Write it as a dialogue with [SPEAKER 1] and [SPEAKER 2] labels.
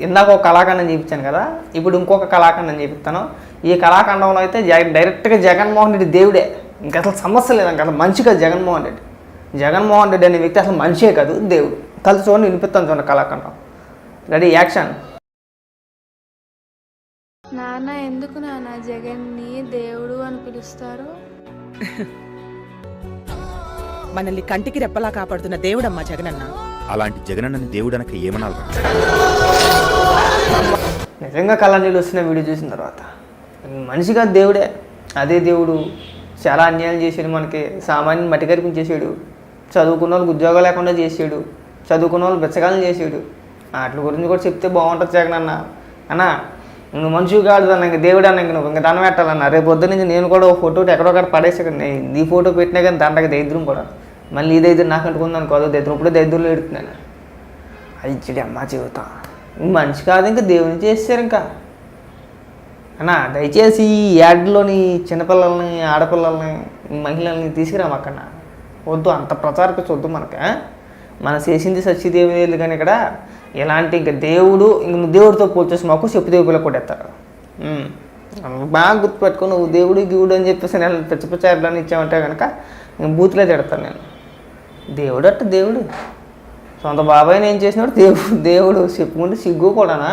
[SPEAKER 1] ఇందాక ఒక కళాఖండం చూపించాను కదా ఇప్పుడు ఇంకొక కళాఖండం చూపిస్తాను. ఈ కళాఖండంలో అయితే జగ డైరెక్ట్గా జగన్మోహన్ రెడ్డి దేవుడే. ఇంకా అసలు సమస్య లేదు ఇంకా అసలు మంచి కాదు జగన్మోహన్ రెడ్డి. జగన్మోహన్ రెడ్డి అనే వ్యక్తి అసలు మనిషే కాదు దేవుడు. కలిసి చూడండి వినిపిస్తాను చూడండి కళాఖండం. రెడీ యాక్షన్
[SPEAKER 2] నాన్న ఎందుకు నాన్న? జగన్ని దేవుడు అని పిలుస్తారు.
[SPEAKER 3] మనల్ని కంటికి రెప్పలా కాపాడుతున్న దేవుడమ్మా జగనన్న.
[SPEAKER 4] అలాంటి జగనన్నని దేవుడనక ఏమనాలి
[SPEAKER 1] నిజంగా కళ్ళ నీళ్ళు వస్తున్న వీడియో చూసిన తర్వాత మనిషిగా దేవుడే అదే దేవుడు చాలా అన్యాయం చేసాడు మనకి సామాన్యుని మట్టి కరిపించేసాడు చదువుకున్న వాళ్ళకి ఉద్యోగం లేకుండా చేసాడు చదువుకున్న వాళ్ళు బెచ్చగాలను చేసాడు వాటి గురించి కూడా చెప్తే బాగుంటుంది జగన్ అన్న. అన్న నువ్వు మంచిగా కాదు అన్న ఇంక దేవుడు అన్న ఇంక నువ్వు ఇంకా దండం పెట్టాలన్న. రేపు పొద్దున నుంచి నేను కూడా ఒక ఫోటో ఎక్కడొక్కడ పడేసాను నీ ఫోటో పెట్టినా కానీ దండకి దరిద్రం కూడా. మళ్ళీ ఈ దరిద్రం నాకు అంటుకుంది అనుకో అదో దరిద్రం ఇప్పుడు దరిద్రంలో ఎడుతున్నాను అది చెడి అమ్మ జీవితం. మనిషి కాదు ఇంకా దేవుని చేస్తారు ఇంకా. అన్న దయచేసి ఈ యాడ్లోని చిన్నపిల్లల్ని ఆడపిల్లల్ని మహిళల్ని తీసుకురామక్కన్న. వద్దు అంత ప్రచారపించొద్దు మనకి ఆ? మనం చేసింది సత్యదేవి కానీ ఇక్కడ ఇలాంటి ఇంకా దేవుడు ఇంక దేవుడితో పోల్చేసి మాకు చెప్పు దేవుడిలో కూడా ఎత్తారు. బాగా గుర్తుపెట్టుకో నువ్వు దేవుడు గివుడు అని చెప్పేసి నేను పిచ్చ పిచ్చ ఇచ్చామంటే కనుక బూత్లే తిడతాను నేను. దేవుడు అట్ట దేవుడు. సొంత బాబాయ్ నేను చేసినప్పుడు దేవుడు దేవుడు చెప్పుకుంటే సిగ్గు కూడానా?